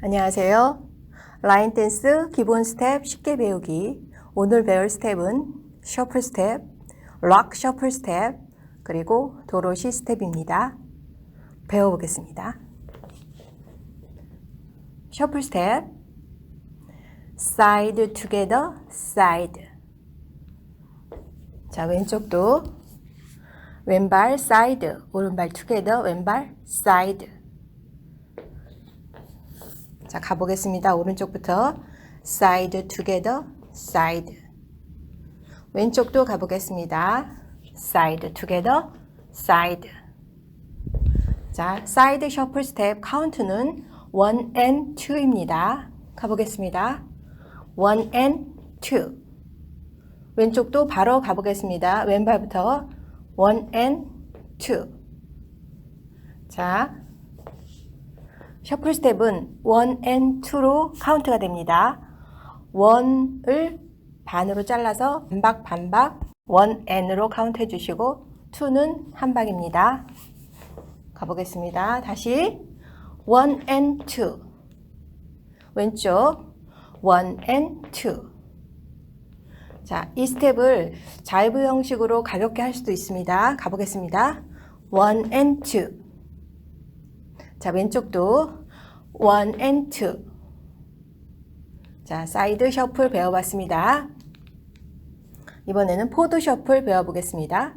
안녕하세요. 라인 댄스 기본 스텝 쉽게 배우기. 오늘 배울 스텝은 셔플 스텝, 락 셔플 스텝, 그리고 도로시 스텝입니다. 배워보겠습니다. 셔플 스텝, side together, side. 자, 왼쪽도 왼발 side, 오른발 together, 왼발 side. 자, 가보겠습니다. 오른쪽부터 side together, side. 왼쪽도 가보겠습니다. side together, side. 자, side shuffle step 카운트는 1 and 2입니다. 가보겠습니다. 1 and 2. 왼쪽도 바로 가보겠습니다. 왼발부터 1 and 2. 자, 셔플 스텝은 1 and 2로 카운트가 됩니다. 1을 반으로 잘라서 반박 반박 1 and로 카운트 해주시고 2는 한 박입니다. 가보겠습니다. 다시 1 and 2 왼쪽 1 and 2 자, 이 스텝을 자이브 형식으로 가볍게 할 수도 있습니다. 가보겠습니다. 1 and 2 자, 왼쪽도 1 and 2. 자, 사이드 셔플 배워봤습니다. 이번에는 포드 셔플 배워보겠습니다.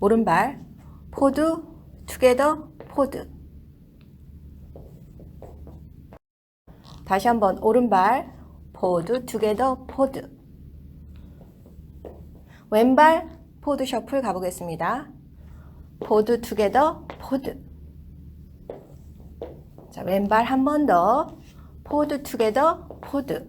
오른발, 포드, 투게더, 포드. 다시 한번 오른발, 포드, 투게더, 포드. 왼발, 포드 셔플 가보겠습니다. 포드 투게더 포드. 자 왼발 한 번 더 포드 투게더 포드.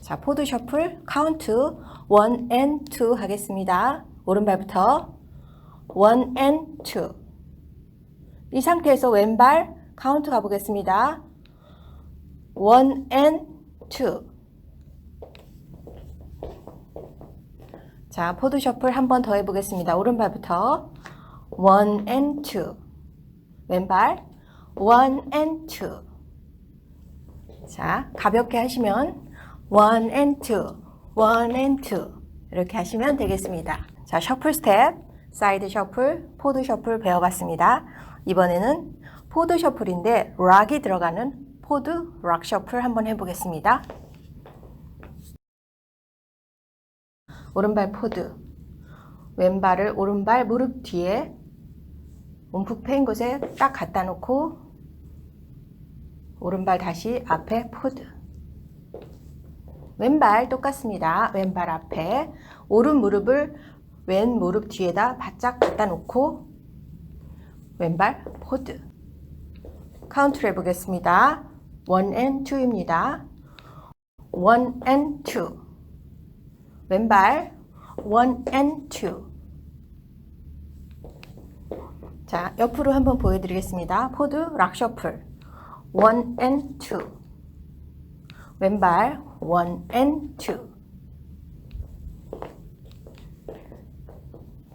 자 포드 셔플 카운트 1 and 2 하겠습니다. 오른발부터. 1 and 2이 상태에서 왼발 카운트 가보겠습니다. 1 and 2 자, 포드 셔플 한 번 더 해보겠습니다. 오른발부터 1 and 2 왼발 1 and 2 자, 가볍게 하시면 1 and 2 1 and 2 이렇게 하시면 되겠습니다. 자, 셔플 스텝, 사이드 셔플, 포드 셔플 배워봤습니다. 이번에는 포드 셔플인데 락이 들어가는 포드 락 셔플 한번 해보겠습니다. 오른발 포드. 왼발을 오른발 무릎 뒤에 움푹 패인 곳에 딱 갖다 놓고 오른발 다시 앞에 포드. 왼발 똑같습니다. 왼발 앞에 오른 무릎을 왼 무릎 뒤에다 바짝 갖다 놓고 왼발 포드. 카운트를 해보겠습니다. 1 and 2입니다. 1 and 2. 왼발 1 and 2. 자, 옆으로 한번 보여드리겠습니다. 포드 락 셔플 1 and 2. 왼발 1 and 2.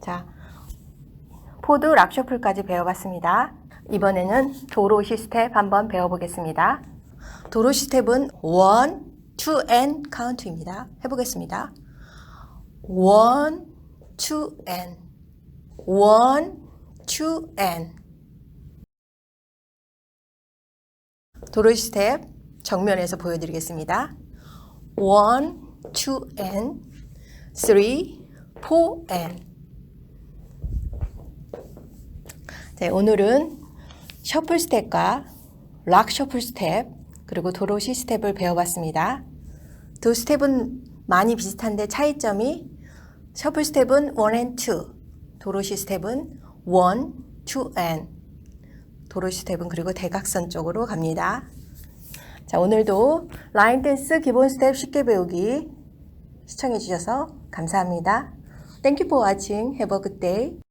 자, 포드 락 셔플까지 배워봤습니다. 이번에는 도로시 스텝 한번 배워보겠습니다. 도로시 스텝은 1, 2 and 카운트입니다. 해보겠습니다. 1, 2 and 1, 2 and 도로시 스텝 정면에서 보여드리겠습니다. 1, 2 and 3, 4 and 네, 오늘은 셔플 스텝과 락 셔플 스텝 그리고 도로시 스텝을 배워봤습니다. 두 스텝은 많이 비슷한데 차이점이 셔플 스텝은 1 and 2, 도로시 스텝은 1, 2 and 도로시 스텝은 그리고 대각선 쪽으로 갑니다. 자, 오늘도 라인 댄스 기본 스텝 쉽게 배우기 시청해 주셔서 감사합니다. Thank you for watching. Have a good day.